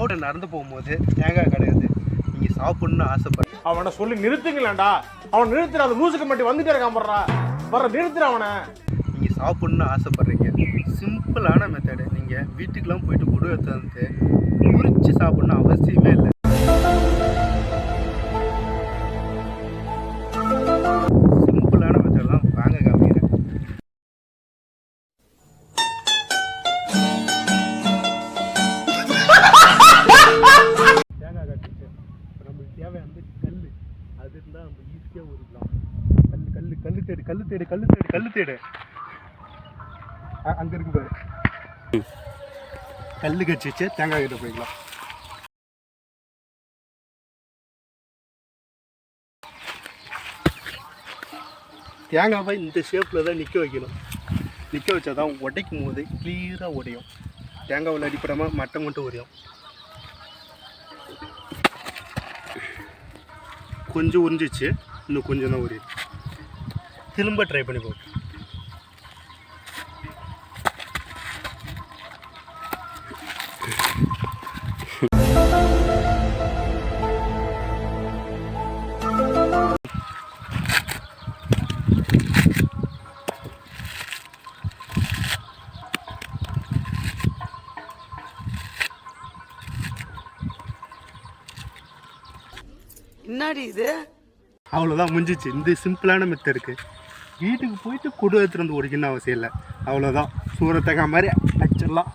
Road நடந்து போகும்போது தேங்காய் கிடையாது. நீங்கள் சாப்பிட்ணுன்னு ஆசைப்பட்றேன் அவனை சொல்லி நிறுத்துங்களேன்டா. அவன் நிறுத்துற அந்த லூசுக்கு மட்டும் வந்துட்டே இருக்கான் போடுறா வர நிறுத்துற அவனை. நீங்கள் சாப்பிட்ணுன்னு ஆசைப்பட்றீங்க. சிம்பிளான மெத்தடு நீங்கள் வீட்டுக்கெலாம் போயிட்டு குடு எடுத்து வந்து உரிச்சு சாப்பிட்ணும் அவசியமே இல்லை. தேவை வந்து கல் அது இருந்தால் நம்ம ஈஸியாக உருக்கலாம் கல் கல் கல் தேடு கல் தேடு கல் தேடு கல் தேடு. அங்கே இருக்கு பாரு. கல் கட்சிச்சு தேங்காய் கிட்ட போய்க்கலாம் தேங்காவை இந்த ஷேப்பில் தான் நிற்க வைக்கணும். நிற்க வச்சா தான் உடைக்கும் போது கிளியராக உடையும். தேங்காவில் அடிப்படாமல் மட்டை மட்டும் உடையும். கொஞ்சம் உறிஞ்சிச்சு இன்னும் கொஞ்சம் தான் உரியுது. திரும்ப ட்ரை பண்ணி பார்ப்போம் என்னடி இது? அவ்வளோதான் முடிஞ்சிச்சு. இந்த சிம்பிளான மெத்த இருக்குது வீட்டுக்கு போயிட்டு குடு எடுத்துட்டு வந்து ஒடிக்கணும்னு அவசியம் இல்லை. அவ்வளோதான் சூரத்தக்கா மாதிரி அடிச்சிடலாம்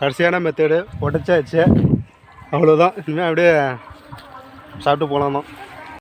கடைசியான மெத்தேடு உடச்சாச்சு. அவ்வளோதான் இனிமேல் அப்படியே சாப்பிட்டு போகலாம் தான்